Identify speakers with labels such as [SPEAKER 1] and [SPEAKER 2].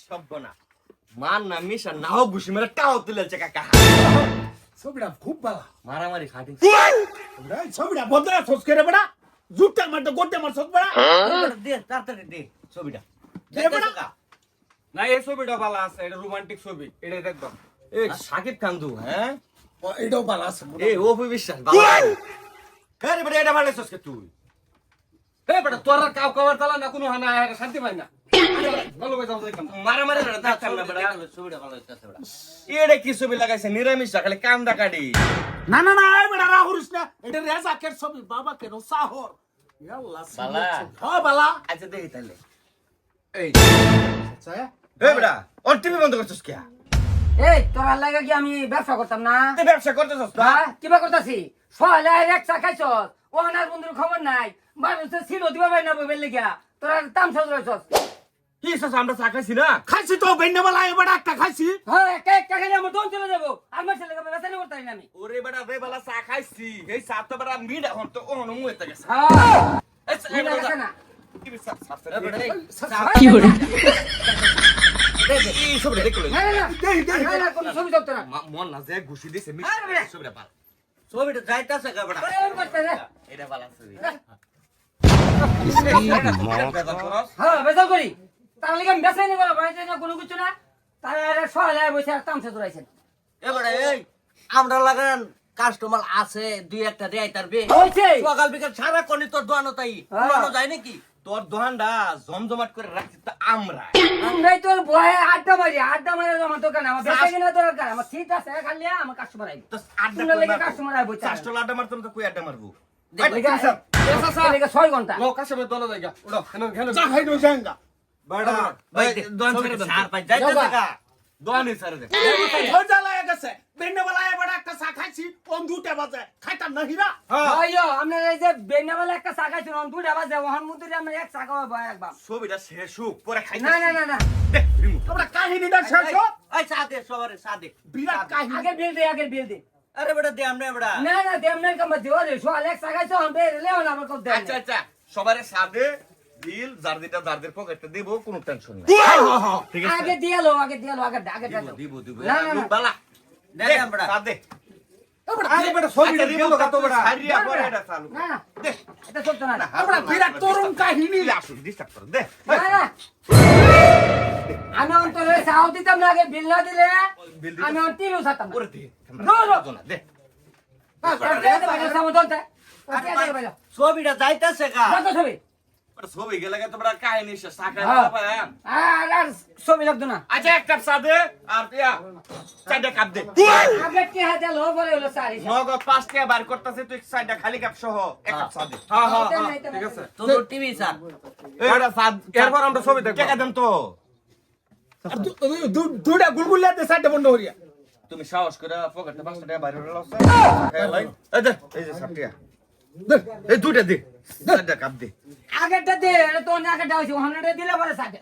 [SPEAKER 1] সভ্য না। মান না মিশা নাও ঘুষি মেরে টাও তুলেছে কাকা।
[SPEAKER 2] ছবিটা খুব ভালো।
[SPEAKER 1] মারামারি খাটি
[SPEAKER 2] ছবিটা বদলা সোস করে বেড়া। জুটটা মারতে গোটে মার সোস বেড়া।
[SPEAKER 1] দে তাড়াতাড়ি দে ছবিটা।
[SPEAKER 2] দে।
[SPEAKER 1] কাকা
[SPEAKER 3] না এই ছবিটা ভালো আছে এটা রোমান্টিক ছবি এটা দেখবা
[SPEAKER 1] এ সাকিব খান্দু হ্যাঁ?
[SPEAKER 2] ও, এটাও ভালো আছে
[SPEAKER 1] এ অপু বিশ্বাস ভালো আরে বেটা এটা ভালো কে তুই?
[SPEAKER 3] এই বেটা তোর কাউ কাবার তালা না কোনো হানা শান্তি পাই না।
[SPEAKER 1] এটা কি ছবি লাগাইছে নিরামিষ খালি কান্দা কাটি
[SPEAKER 2] না না না এই বেড়া না। এটা রেজাকের ছবি বাবা কেন সাহর।
[SPEAKER 1] বালা। আচ্ছা দেখি তাহলে।
[SPEAKER 3] এই।
[SPEAKER 2] আচ্ছা
[SPEAKER 1] বেটা ওর টিভি বন্ধ করছিস কে
[SPEAKER 4] এই তোর লাগে কি আমি ব্যবসা করতাম না?
[SPEAKER 1] তুই ব্যবসা করতেছস না?
[SPEAKER 4] হ্যাঁ কিবা করতাছি? সহলে এক চা বন্ধুর খবর নাই। মানুষের ছিল দিবা ভাই না বইবেন লেগিয়া। তোরা তাম সাজ রইছস।
[SPEAKER 1] কি সস আমরা চা খাইছি না
[SPEAKER 2] খাইছি তো বেন্না বালা এবার একটা খাইছি
[SPEAKER 4] হ্যাঁ একটা একটা খাইলে আমার দোন চলে যাব আর মার ছেলে ব্যবসা করতে পারি আমি
[SPEAKER 1] ওরে বেটা রে বেলা চা খাইছি এই চা তো বেটা মিড এখন তো ওহন মুইতে গেছে
[SPEAKER 4] হ্যাঁ
[SPEAKER 1] এই চা- এই
[SPEAKER 4] মিলা
[SPEAKER 1] বেটা
[SPEAKER 4] গেছে না।
[SPEAKER 2] কি
[SPEAKER 1] ছবিটা দেখো
[SPEAKER 4] না না না
[SPEAKER 2] দেই দেই
[SPEAKER 4] না, না, কোনো ছবি চলতো না
[SPEAKER 1] মন না যে ঘুষি দিছে মিড
[SPEAKER 4] আরে বেটা।
[SPEAKER 1] ছবিটা পাল
[SPEAKER 4] ছবিটা যাইতাছে কা
[SPEAKER 1] এটা ছবি
[SPEAKER 4] হ্যাঁ বেজাল করি তার লাগে বেসাই বাড়িতে না কোনো কিছু না? তারা সহলে বসে আর তামসা দৌড়াইছেন
[SPEAKER 5] এবারে এই আমরা লাগান কাস্টমার আছে দুই একটা দেয় তার বে। সকাল বিকাল সারা কনি তোর দোয়ানো তাই।
[SPEAKER 4] হ্যাঁ।
[SPEAKER 5] যায় নাকি?
[SPEAKER 1] তোর দোকানটা জমজমাট করে রাখছি তো আমরা।
[SPEAKER 4] আমরাই তোর ভয়ে আড্ডা মারি আড্ডা মারি আমার দোকান। আমার বেচা কিনা দরকার। আমার সিট আছে খালি আমার কাস্টমার আইব।
[SPEAKER 1] তো আড্ডা
[SPEAKER 4] লেগে কাস্টমার আইব
[SPEAKER 1] চারটা আড্ডা মারতাম তো কই আড্ডা মারবো?
[SPEAKER 4] লেগে ছয় ঘণ্টা।
[SPEAKER 3] লো কাশেমের দলে কেন কেন
[SPEAKER 2] খাই জাঙ্গা
[SPEAKER 3] বেটা
[SPEAKER 1] ভাই দোকান ছেড়ে দেন
[SPEAKER 5] সার পাই যাইতে। টাকা
[SPEAKER 1] দোকানই ছেড়ে দেন
[SPEAKER 2] ওই জ্বালা গেছে। বেন্না বালা এবার একটা চা খাইছি কোন দুটা বাজে। খাইতাম না হিরা?
[SPEAKER 4] আইয়ো আমরা এই যে বেনাবেলা একটা চাকা ছিল দুইটা বাজে। ওহান মুতুরি আমরা এক চাকা ভয় একবার।
[SPEAKER 1] ছবিটা শেষ হোক পরে খাইতে
[SPEAKER 4] না না না না।
[SPEAKER 2] তোমরা কাহিনীটা শেষ হোক।
[SPEAKER 5] ওই চা দে সবারে চা দে।
[SPEAKER 2] বিরাট কাহিনী।
[SPEAKER 4] আগে বিল দে আগে বিল দে।
[SPEAKER 5] আরে বেটা দে আমরা বেটা
[SPEAKER 4] না না দেম নাই কাম দিও রে সো আলেক্স চাকা ছো हम লেও না আমার কো দে।
[SPEAKER 1] আচ্ছা আচ্ছা সবারে সাদে বিল যার যারদের পকেটে দেবো কোনো টেনশন নাই ঠিক আছে
[SPEAKER 4] আগে দিয়ালো আগে দিয়ালো আগে আগে
[SPEAKER 1] দিব দিব দিব
[SPEAKER 4] না না না
[SPEAKER 1] বালা
[SPEAKER 5] দে
[SPEAKER 1] দে
[SPEAKER 5] আমরা
[SPEAKER 1] সাদে
[SPEAKER 3] আরে বেটা ছবিটা দিয়ে দাও তো বেটা
[SPEAKER 1] সারিয়া পরে এটা চালু
[SPEAKER 4] না না
[SPEAKER 1] দে
[SPEAKER 4] এটা চলতো না না
[SPEAKER 2] আমরা বিরাট তরুণ কাহিনী
[SPEAKER 1] আসুন ডিস্টার্ব করো দে
[SPEAKER 4] না আমি অন্তরে সাউ দিতাম না আগে বিল না দিলে আমি অন্তিলও সাতাম
[SPEAKER 1] ওরে দে
[SPEAKER 4] রো, রো।
[SPEAKER 1] দে
[SPEAKER 5] ছবিটা যাইতাছে
[SPEAKER 1] ছবি গেলে তো বড় কাহিনী শেষ? সাকা। পায়
[SPEAKER 4] আর ছবি লাগতো না।
[SPEAKER 1] আচ্ছা এক কাপ চা দে আর চারটা কাপ দে।
[SPEAKER 4] আগে কি হাতে লো বলে হলো সারি
[SPEAKER 1] নগদ পাঁচটা বার করতেছে তুই চারটা খালি কাপ সহ এক কাপ চা দে।
[SPEAKER 3] হ্যাঁ হ্যাঁ ঠিক আছে।
[SPEAKER 5] তোর টিভি চা
[SPEAKER 1] এটা চা
[SPEAKER 3] এরপর আমরা ছবি দেখব।
[SPEAKER 1] টাকা দেন তো।
[SPEAKER 2] আর দু- দু- দু- দুটা গুলগুলিয়া দে সাইডে বন্ধ করিয়া।
[SPEAKER 1] তুমি সাহস করে পকেটে পাঁচটা টাকা বাইরে এই যে। এই দুইটা দে। কাপ দে।
[SPEAKER 4] আগেরটা দে তো আগেরটা হয়েছে ওখানে দিলে পরে সাথে